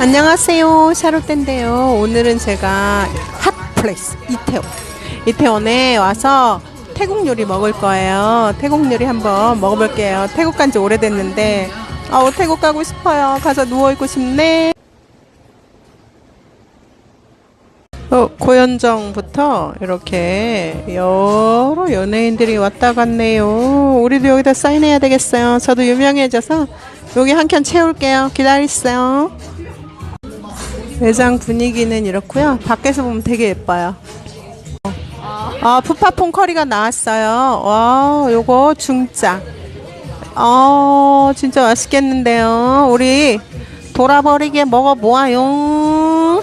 안녕하세요. 샤롯데인데요. 오늘은 제가 핫플레이스 이태원. 이태원에 와서 태국 요리 먹을 거예요. 태국 요리 한번 먹어볼게요. 태국 간 지 오래됐는데, 아우, 태국 가고 싶어요. 가서 누워 있고 싶네. 어, 고현정부터 이렇게 여러 연예인들이 왔다 갔네요. 우리도 여기다 사인해야 되겠어요. 저도 유명해져서 여기 한 켠 채울게요. 기다리세요. 매장 분위기는 이렇고요. 밖에서 보면 되게 예뻐요. 아, 푸파퐁 커리가 나왔어요. 와, 요거 중짜. 어, 진짜 맛있겠는데요. 우리 돌아버리게 먹어보아요.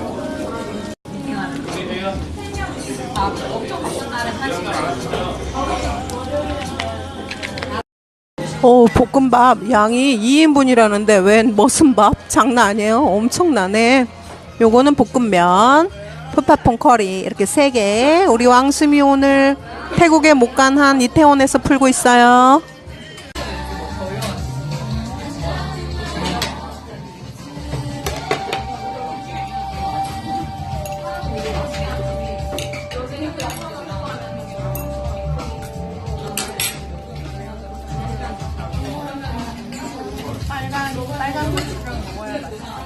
오, 볶음밥 양이 2인분이라는데 웬 무슨 밥? 장난 아니에요. 엄청나네. 요거는 볶음면, 푸파퐁 커리 이렇게 세 개. 우리 왕수미 오늘 태국에 못 간 한 이태원에서 풀고 있어요. 刚才不知道怎。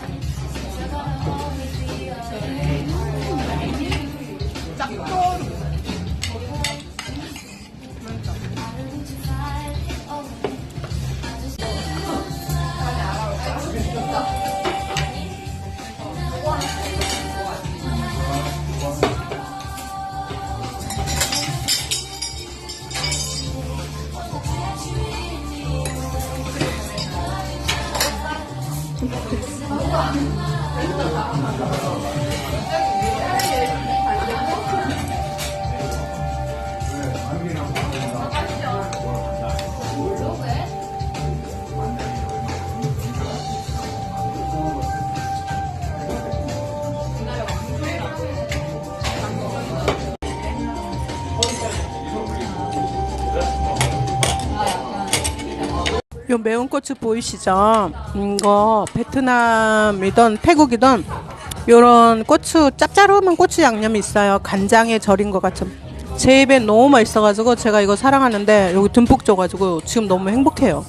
Thank you. 요 매운 고추 보이시죠? 음, 이거 베트남이던 태국이던 요런 고추 짭짤한 고추 양념이 있어요. 간장에 절인 것 같은. 제 입에 너무 맛있어가지고 제가 이거 사랑하는데 여기 듬뿍 줘가지고 지금 너무 행복해요.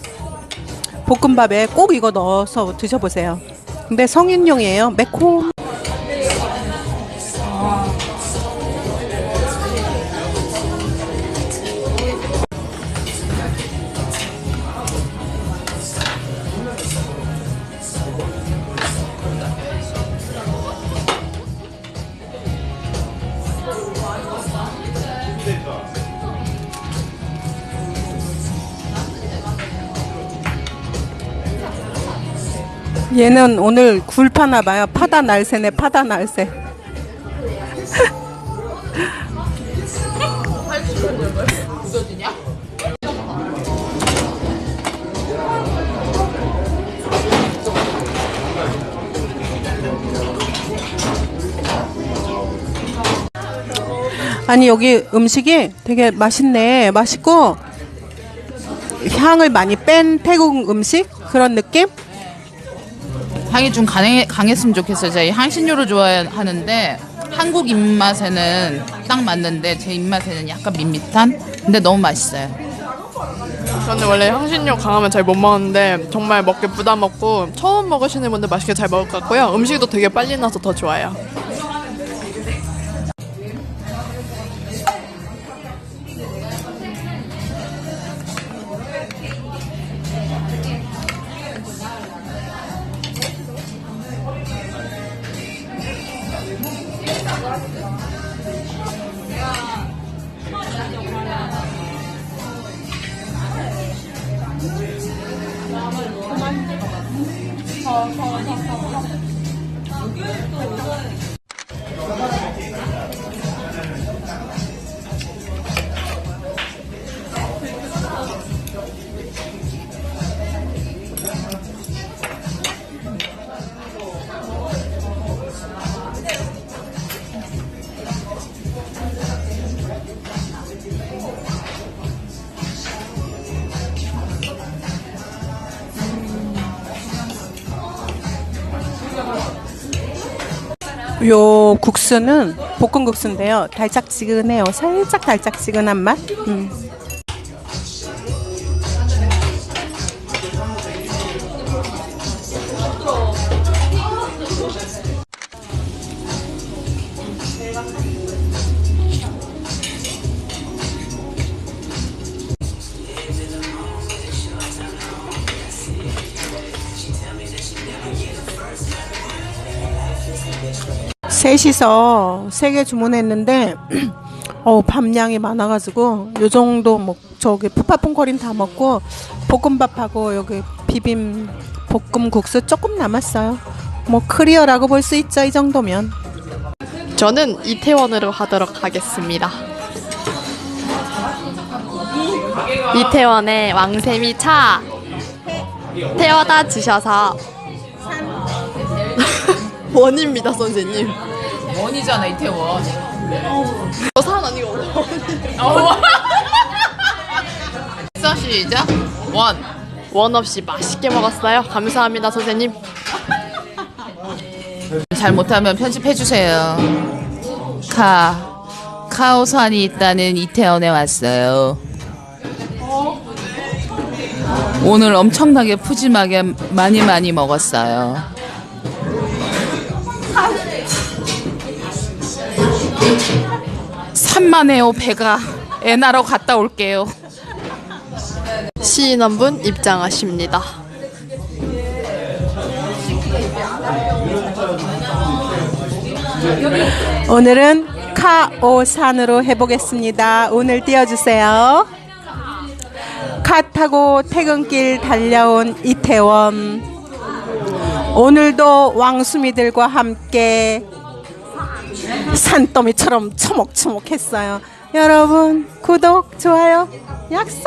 볶음밥에 꼭 이거 넣어서 드셔보세요. 근데 성인용이에요. 매콤. 얘는 오늘 굴 파나 봐요. 파다 날새네, 파다 날새. 아니 여기 음식이 되게 맛있네. 맛있고 향을 많이 뺀 태국 음식 그런 느낌? 향이 좀 강해, 강했으면 좋겠어요. 제가 향신료를 좋아하는데 한국 입맛에는 딱 맞는데 제 입맛에는 약간 밋밋한. 근데 너무 맛있어요. 저는 원래 향신료 강하면 잘 못 먹는데 정말 먹기 부담 없고 처음 먹으시는 분들 맛있게 잘 먹을 것 같고요. 음식도 되게 빨리 나서 더 좋아요. 더, 더, 더. 요 국수는 볶음 국수인데요. 달짝지근해요. 살짝 달짝지근한 맛. 음. 셋이서 세 개 주문했는데 어 밤량이 많아가지고 요 정도 뭐 저기 푸파퐁커린 다 먹고 볶음밥하고 여기 비빔 볶음 국수 조금 남았어요. 뭐 클리어라고 볼 수 있죠 이 정도면. 저는 이태원으로 가도록 하겠습니다. 이태원에 왕샘이 차 태워다 주셔서 원입니다 선생님. 원이잖아 이태원. 저산 아니고 써 시작. 원. 원 없이 맛있게 먹었어요. 감사합니다 선생님. 잘 못하면 편집해 주세요. 카 카오산이 있다는 이태원에 왔어요. 오늘 엄청나게 푸짐하게 많이 많이 먹었어요. 산만해요 배가 애나러 갔다 올게요. 시인 한 분 입장하십니다. 오늘은 카오산으로 해보겠습니다. 오늘 띄워주세요. 카 타고 퇴근길 달려온 이태원. 오늘도 왕수미들과 함께 산더미처럼 처먹처먹했어요. 여러분 구독 좋아요 약속.